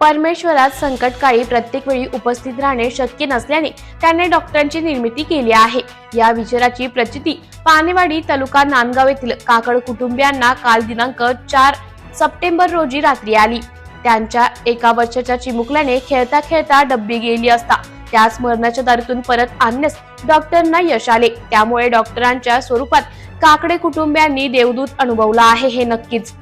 परमेश्वरात संकटकाळी प्रत्येक वेळी उपस्थित राहणे शक्य नसल्याने त्याने डॉक्टरांची निर्मिती केली आहे. या विचाराची प्रचिती पानेवाडी तालुका नांदगाव येथील काकड कुटुंबियांना काल दिनांक चार सप्टेंबर रोजी रात्री आली. त्यांच्या एका वर्षाच्या चिमुकल्याने खेळता खेळता डब्बी गेली असता. त्यास मरणाच्या दारीतून परत आणण्यास डॉक्टरांना यश आले. त्यामुळे डॉक्टरांच्या स्वरूपात काकडे कुटुंबियांनी देवदूत अनुभवला आहे हे नक्कीच.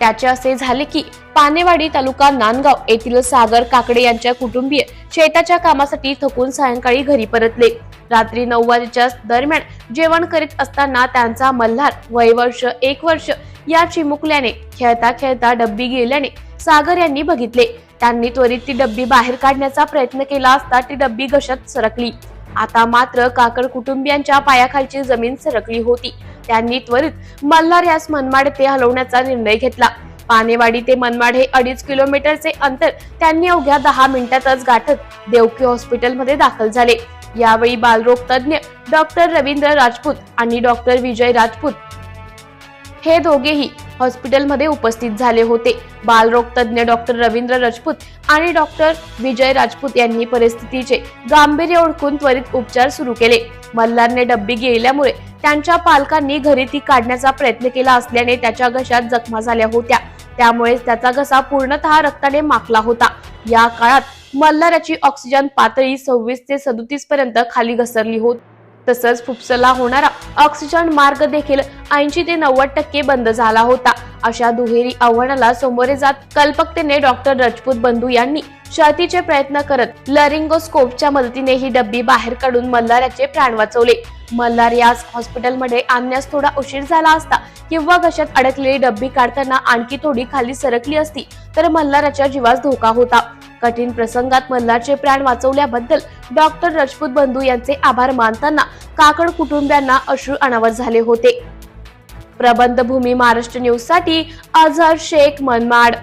त्याचे असे झाले की पानेवाडी तालुका नांदगाव येथील सागर काकडे यांच्या कुटुंबीय शेताच्या कामासाठी थकून सायंकाळी घरी परतले. रात्री नऊ वाजेच्या दरम्यान जेवण करीत असताना त्यांचा मल्हार वय वर्ष एक वर्ष या चिमुकल्याने खेळता खेळता डब्बी गेल्याने सागर यांनी बघितले. त्यांनी त्वरित ती डब्बी बाहेर काढण्याचा प्रयत्न केला असता ती डब्बी घशात सरकली. आता मात्र काकड कुटुंबियांच्या पायाखालची जमीन सरकली होती. त्यांनी त्वरित मल्हार यास मनमाड ते हलवण्याचा निर्णय घेतला. पानेवाडी ते मनमाड हे अडीच किलोमीटरचे अंतर त्यांनी अवघ्या दहा मिनिटातच गाठत देवकी हॉस्पिटलमध्ये दाखल झाले. यावेळी बालरोग तज्ज्ञ डॉक्टर रवींद्र राजपूत आणि डॉक्टर विजय राजपूत हे दोघेही हॉस्पिटलमध्ये उपस्थित झाले होते. बालरोग तज्ञ डॉक्टर रवींद्र राजपूत आणि डॉक्टर विजय राजपूत यांनी परिस्थितीचे गांभीर्य ओळखून त्वरित उपचार सुरू केले. मल्हारने डब्बी गेल्यामुळे त्यांच्या पालकांनी घरी ती काढण्याचा प्रयत्न केला असल्याने त्याच्या घशात जखमा झाल्या होत्या. त्यामुळे त्याचा घसा पूर्णतः रक्ताने माखला होता. या काळात मल्हाराची ऑक्सिजन पातळी सव्वीस ते सदोतीस पर्यंत खाली घसरली होती. तसंच फुफ्सला होणारा ऑक्सिजन मार्ग देखील ऐंशी ते नव्वद टक्के बंद झाला होता. अशा दुहेरी आव्हानाला सामोरे जात कल्पकतेने डॉक्टर राजपूत बंधू यांनी शर्तीचे प्रयत्न करत लरिंगोस्कोपच्या मदतीने ही डब्बी बाहेर काढून मल्हाराचे प्राण वाचवले. मल्हार याच हॉस्पिटलमध्ये आणण्यास थोडा उशीर झाला असता किंवा घशात अडकलेली डब्बी काढताना आणखी थोडी खाली सरकली असती तर मल्हाराच्या जीवास धोका होता. कठीण प्रसंगात मल्हारचे प्राण वाचवल्याबद्दल डॉक्टर राजपूत बंधू यांचे आभार मानताना काकड कुटुंबियांना अश्रू अनावर झाले होते. प्रबंधभूमी महाराष्ट्र न्यूजसाठी अझहर शेख मनमाड.